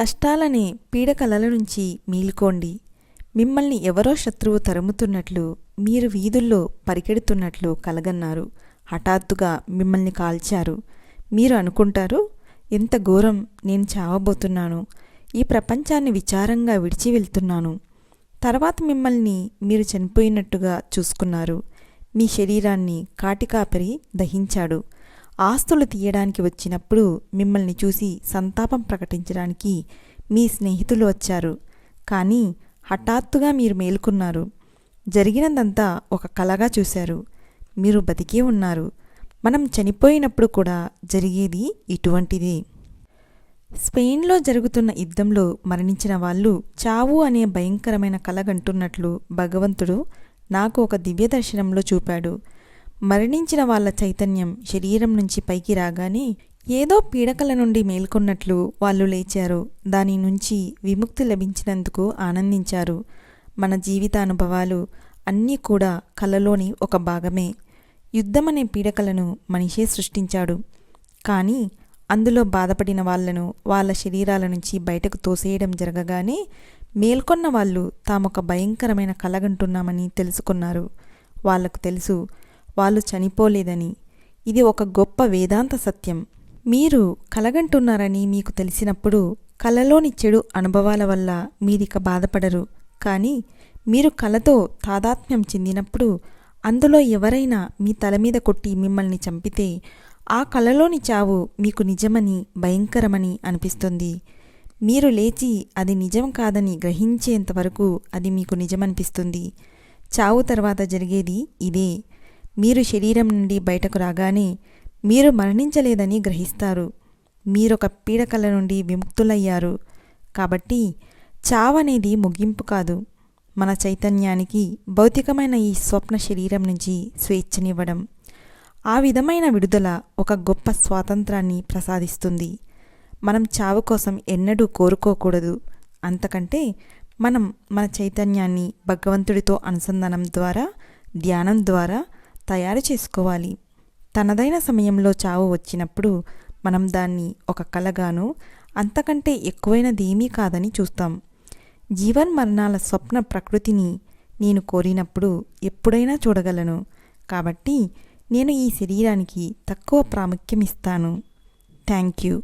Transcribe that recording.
కష్టాలనే పీడకలల నుంచి మీలుకోండి. మిమ్మల్ని ఎవరో శత్రువు తరుముతున్నట్లు మీరు వీధుల్లో పరిగెడుతున్నట్లు కలగన్నారు. హఠాత్తుగా మిమ్మల్ని కాల్చారు. మీరు అనుకుంటారు ఎంత ఘోరం నేను చావబోతున్నాను. ఈ ప్రపంచాన్ని విచారంగా విడిచి వెళ్తున్నాను. తర్వాత మిమ్మల్ని మీరు చనిపోయినట్టుగా చూసుకున్నారు. మీ శరీరాన్ని కాటికాపరి దహించాడు. ఆస్తులు తీయడానికి వచ్చినప్పుడు మిమ్మల్ని చూసి సంతాపం ప్రకటించడానికి మీ స్నేహితులు వచ్చారు. కానీ హఠాత్తుగా మీరు మేలుకున్నారు. జరిగినదంతా ఒక కలగా చూశారు. మీరు బతికే ఉన్నారు. మనం చనిపోయినప్పుడు కూడా జరిగేది ఇటువంటిదే. స్పెయిన్లో జరుగుతున్న యుద్ధంలో మరణించిన వాళ్ళు చావు అనే భయంకరమైన కలగంటున్నట్లు భగవంతుడు నాకు ఒక దివ్య దర్శనంలో చూపాడు. మరణించిన వాళ్ళ చైతన్యం శరీరం నుంచి పైకి రాగానే ఏదో పీడకల నుండి మేల్కొన్నట్లు వాళ్ళు లేచారు. దాని నుంచి విముక్తి లభించినందుకు ఆనందించారు. మన జీవితానుభవాలు అన్నీ కూడా కలలోని ఒక భాగమే. యుద్ధమనే పీడకలను మనిషే సృష్టించాడు. కానీ అందులో బాధపడిన వాళ్ళను వాళ్ళ శరీరాల నుంచి బయటకు తోసేయడం జరగగానే మేల్కొన్న వాళ్ళు తామొక భయంకరమైన కలగంటున్నామని తెలుసుకున్నారు. వాళ్ళకు తెలుసు వాళ్ళు చనిపోలేదని. ఇది ఒక గొప్ప వేదాంత సత్యం. మీరు కలగంటున్నారని మీకు తెలిసినప్పుడు కలలోని చెడు అనుభవాల వల్ల మీరిక బాధపడరు. కానీ మీరు కలతో తాదాత్మ్యం చెందినప్పుడు అందులో ఎవరైనా మీ తల మీద కొట్టి మిమ్మల్ని చంపితే ఆ కలలోని చావు మీకు నిజమని భయంకరమని అనిపిస్తుంది. మీరు లేచి అది నిజం కాదని గ్రహించేంతవరకు అది మీకు నిజమనిపిస్తుంది. చావు తర్వాత జరిగేది ఇదే. మీరు శరీరం నుండి బయటకు రాగానే మీరు మరణించలేదని గ్రహిస్తారు. మీరొక పీడకల నుండి విముక్తులయ్యారు. కాబట్టి చావనేది ముగింపు కాదు. మన చైతన్యానికి భౌతికమైన ఈ స్వప్న శరీరం నుంచి స్వేచ్ఛనివ్వడం. ఆ విధమైన విడుదల ఒక గొప్ప స్వాతంత్రాన్ని ప్రసాదిస్తుంది. మనం చావు కోసం ఎన్నడూ కోరుకోకూడదు. అంతకంటే మనం మన చైతన్యాన్ని భగవంతుడితో అనుసంధానం ద్వారా ధ్యానం ద్వారా తయారు చేసుకోవాలి. తనదైన సమయంలో చావు వచ్చినప్పుడు మనం దాన్ని ఒక కలగాను అంతకంటే ఎక్కువైనదేమీ కాదని చూస్తాం. జీవన్ మరణాల స్వప్న ప్రకృతిని నేను కోరినప్పుడు ఎప్పుడైనా చూడగలను. కాబట్టి నేను ఈ శరీరానికి తక్కువ ప్రాముఖ్యం ఇస్తాను థ్యాంక్ యూ.